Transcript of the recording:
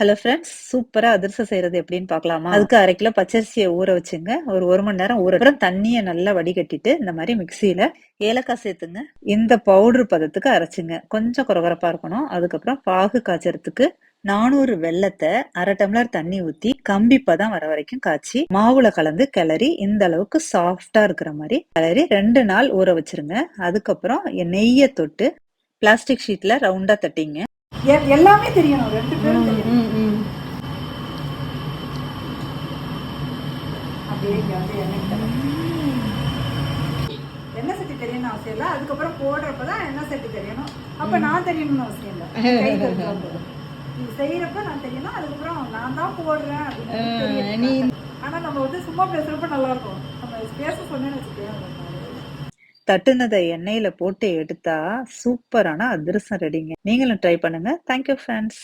Hello friends சூப்பரா அதிரசம் செய்யறது எப்படின்னு பார்க்கலாமா? அதுக்கு அரை கிலோ பச்சரிசியை ஊற வச்சுங்க. ஒரு ஒரு மணி நேரம் ஊற அப்புறம் தண்ணியை நல்லா வடிகட்டிட்டு இந்த மாதிரி மிக்சியில ஏலக்காய் சேர்த்துங்க. இந்த பவுடர் பதத்துக்கு அரைச்சுங்க. கொஞ்சம் குறகுறப்பா இருக்கணும். அதுக்கப்புறம் பாகு காய்ச்சறதுக்கு நானூறு வெள்ளத்தை அரை டம்ளர் தண்ணி ஊத்தி கம்பி பதம் வர வரைக்கும் காய்ச்சி மாவுல கலந்து கிளறி இந்த அளவுக்கு சாஃப்டா இருக்கிற மாதிரி கிளறி ரெண்டு நாள் ஊற வச்சிருங்க. அதுக்கப்புறம் நெய்யை தொட்டு பிளாஸ்டிக் ஷீட்ல ரவுண்டா தட்டிங்க. எல்லாமே தெரியணும். ரெண்டு பேரும் தெரியணும் அப்படியே இங்க வந்து எண்ணெய் தரேன். எண்ணெய் சட்டி தெரியணும்னு அவசியம் இல்லை. அதுக்கப்புறம் போடுறப்பதான் எண்ணெய் சட்டி தெரியணும்? அப்ப நான் தெரியணும்னு அவசியம் இல்லை. இது செய்யறப்ப நான் தெரியணும். அதுக்கப்புறம் நான் தான் போடுறேன் அப்படின்னு. ஆனா நம்ம வந்து சும்மா பேசுறப்ப நல்லா இருக்கும் நம்ம பேச சொன்னேன்னு வச்சுக்கோங்க தட்டுனதை எண்ணெயில போட்டு எடுத்தா சூப்பரான அதிரசம் ரெடிங்க நீங்களும் ட்ரை பண்ணுங்க. Thank you friends